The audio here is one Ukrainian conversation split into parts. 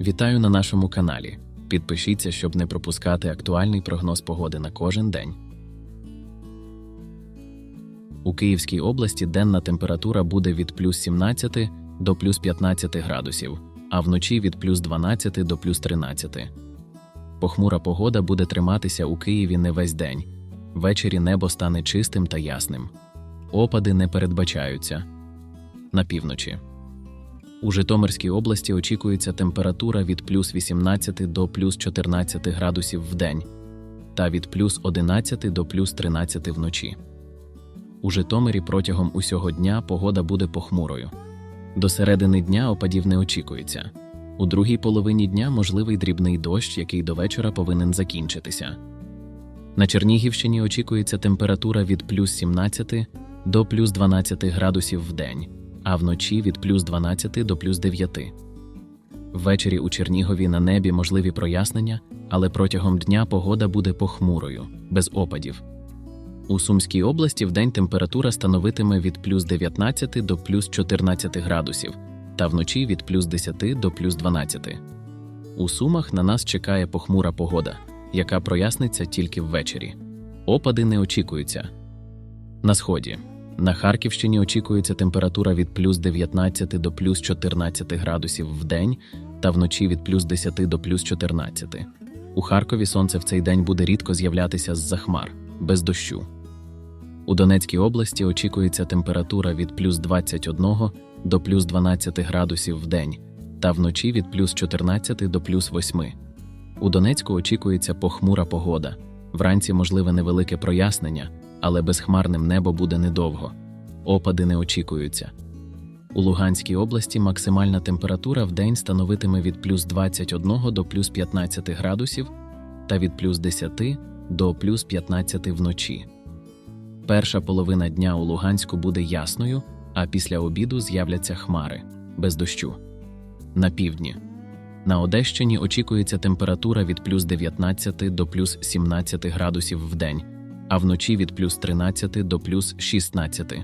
Вітаю на нашому каналі. Підпишіться, щоб не пропускати актуальний прогноз погоди на кожен день. У Київській області денна температура буде від плюс 17 до плюс 15 градусів, а вночі від плюс 12 до плюс 13. Похмура погода буде триматися у Києві не весь день. Ввечері небо стане чистим та ясним. Опади не передбачаються. На півночі. У Житомирській області очікується температура від плюс 18 до плюс 14 градусів в день та від плюс 11 до плюс 13 вночі. У Житомирі протягом усього дня погода буде похмурою. До середини дня опадів не очікується. У другій половині дня можливий дрібний дощ, який до вечора повинен закінчитися. На Чернігівщині очікується температура від плюс 17 до плюс 12 градусів в день а вночі від плюс 12 до плюс 9. Ввечері у Чернігові на небі можливі прояснення, але протягом дня погода буде похмурою, без опадів. У Сумській області вдень температура становитиме від плюс 19 до плюс 14 градусів, та вночі від плюс 10 до плюс 12. У Сумах на нас чекає похмура погода, яка проясниться тільки ввечері. Опади не очікуються. На сході. На Харківщині очікується температура від плюс 19 до плюс 14 градусів в день та вночі від плюс 10 до плюс 14. У Харкові сонце в цей день буде рідко з'являтися з-за хмар, без дощу. У Донецькій області очікується температура від плюс 21 до плюс 12 градусів в день та вночі від плюс 14 до плюс 8. У Донецьку очікується похмура погода. Вранці можливе невелике прояснення але безхмарним небо буде недовго. Опади не очікуються. У Луганській області максимальна температура в день становитиме від плюс 21 до плюс 15 градусів та від плюс 10 до плюс 15 вночі. Перша половина дня у Луганську буде ясною, а після обіду з'являться хмари без дощу. На півдні. На Одещині очікується температура від плюс 19 до плюс 17 градусів в день а вночі від плюс 13 до плюс 16.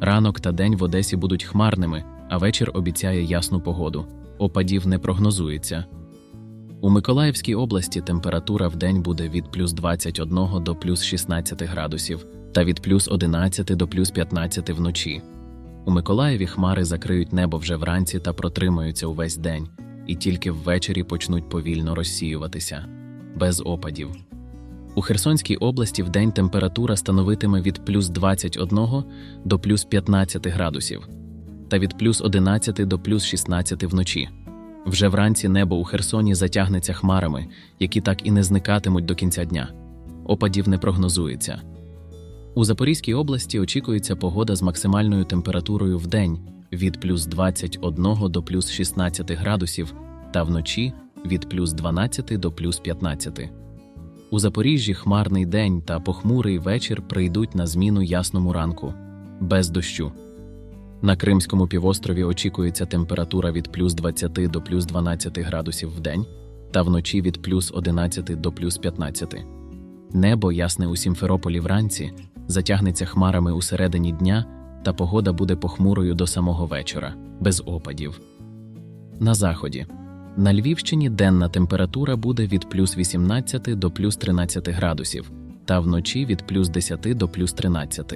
Ранок та день в Одесі будуть хмарними, а вечір обіцяє ясну погоду. Опадів не прогнозується. У Миколаївській області температура в день буде від плюс 21 до плюс 16 градусів та від плюс 11 до плюс 15 вночі. У Миколаєві хмари закриють небо вже вранці та протримаються увесь день, і тільки ввечері почнуть повільно розсіюватися без опадів. У Херсонській області вдень температура становитиме від плюс 21 до плюс 15 градусів та від плюс 11 до плюс 16 вночі. Вже вранці небо у Херсоні затягнеться хмарами, які так і не зникатимуть до кінця дня. Опадів не прогнозується. У Запорізькій області очікується погода з максимальною температурою в день від плюс 21 до плюс 16 градусів та вночі від плюс 12 до плюс 15. У Запоріжжі хмарний день та похмурий вечір прийдуть на зміну ясному ранку, без дощу. На Кримському півострові очікується температура від плюс 20 до плюс 12 градусів в день та вночі від плюс 11 до плюс 15. Небо ясне у Сімферополі вранці, затягнеться хмарами у середині дня, та погода буде похмурою до самого вечора, без опадів. На заході. На Львівщині денна температура буде від плюс 18 до плюс 13 градусів, та вночі від плюс 10 до плюс 13.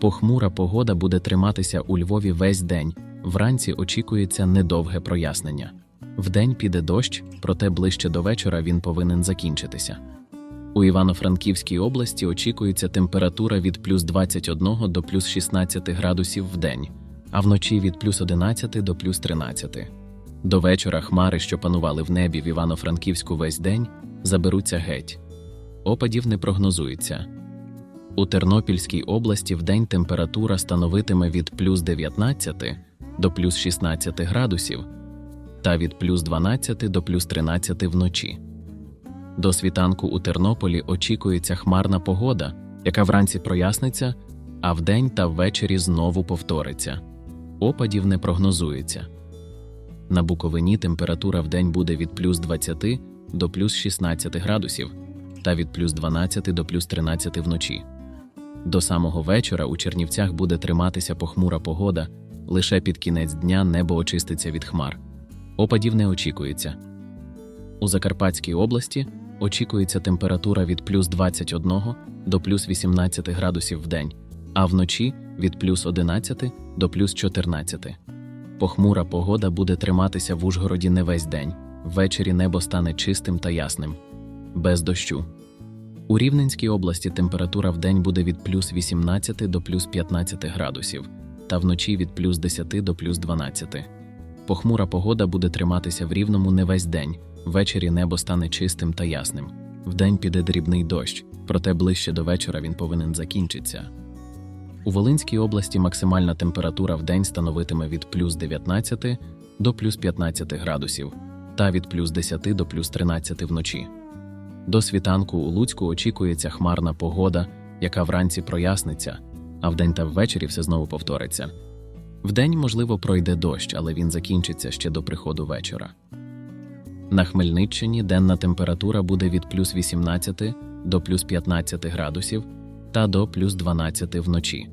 Похмура погода буде триматися у Львові весь день. Вранці очікується недовге прояснення. Вдень піде дощ, проте ближче до вечора він повинен закінчитися. У Івано-Франківській області очікується температура від плюс 21 до плюс 16 градусів в день, а вночі від плюс 11 до плюс 13. До вечора хмари, що панували в небі в Івано-Франківську весь день, заберуться геть. Опадів не прогнозується. У Тернопільській області вдень температура становитиме від плюс 19 до плюс 16 градусів та від плюс 12 до плюс 13 вночі. До світанку у Тернополі очікується хмарна погода, яка вранці проясниться, а вдень та ввечері знову повториться. Опадів не прогнозується. На Буковині температура в день буде від плюс 20 до плюс 16 градусів та від плюс 12 до плюс 13 вночі. До самого вечора у Чернівцях буде триматися похмура погода, лише під кінець дня небо очиститься від хмар. Опадів не очікується. У Закарпатській області очікується температура від плюс 21 до плюс 18 градусів в день, а вночі від плюс 11 до плюс 14. Похмура погода буде триматися в Ужгороді не весь день. Ввечері небо стане чистим та ясним, без дощу. У Рівненській області температура в день буде від плюс 18 до плюс 15 градусів, та вночі від плюс 10 до плюс 12. Похмура погода буде триматися в рівному не весь день. Ввечері небо стане чистим та ясним. Вдень піде дрібний дощ, проте ближче до вечора він повинен закінчитися. У Волинській області максимальна температура в день становитиме від плюс 19 до плюс 15 градусів та від плюс 10 до плюс 13 вночі. До світанку у Луцьку очікується хмарна погода, яка вранці проясниться, а вдень та ввечері все знову повториться. Вдень, можливо, пройде дощ, але він закінчиться ще до приходу вечора. На Хмельниччині денна температура буде від плюс 18 до плюс 15 градусів та до плюс 12 вночі.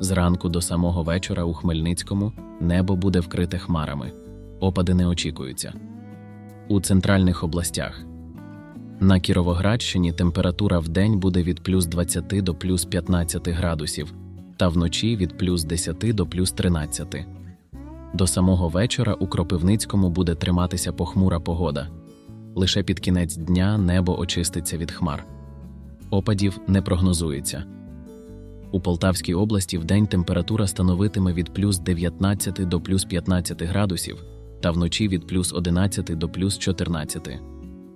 Зранку до самого вечора у Хмельницькому небо буде вкрите хмарами. Опади не очікуються. У центральних областях на Кіровоградщині температура в день буде від плюс 20 до плюс 15 градусів, та вночі від плюс 10 до плюс 13. До самого вечора у Кропивницькому буде триматися похмура погода. Лише під кінець дня небо очиститься від хмар. Опадів не прогнозується. У Полтавській області вдень температура становитиме від плюс 19 до плюс 15 градусів, та вночі від плюс 11 до плюс 14.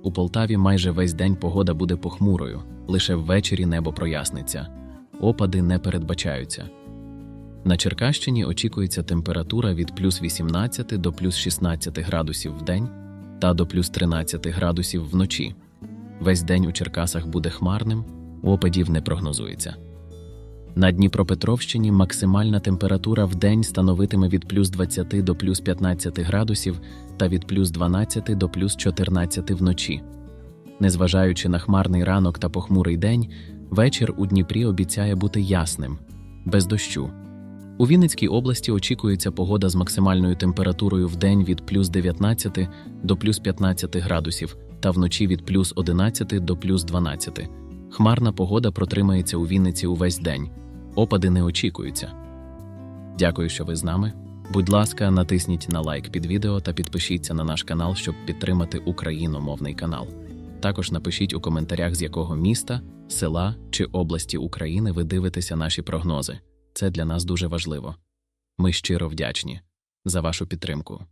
У Полтаві майже весь день погода буде похмурою, лише ввечері небо проясниться. Опади не передбачаються. На Черкащині очікується температура від плюс 18 до плюс 16 градусів в день та до плюс 13 градусів вночі. Весь день у Черкасах буде хмарним, опадів не прогнозується. На Дніпропетровщині максимальна температура в день становитиме від плюс 20 до плюс 15 градусів та від плюс 12 до плюс 14 вночі. Незважаючи на хмарний ранок та похмурий день, вечір у Дніпрі обіцяє бути ясним, без дощу. У Вінницькій області очікується погода з максимальною температурою в день від плюс 19 до плюс 15 градусів та вночі від плюс 11 до плюс 12. Хмарна погода протримається у Вінниці увесь день. Опади не очікуються. Дякую, що ви з нами. Будь ласка, натисніть на лайк під відео та підпишіться на наш канал, щоб підтримати україномовний канал. Також напишіть у коментарях, з якого міста, села чи області України ви дивитеся наші прогнози. Це для нас дуже важливо. Ми щиро вдячні за вашу підтримку.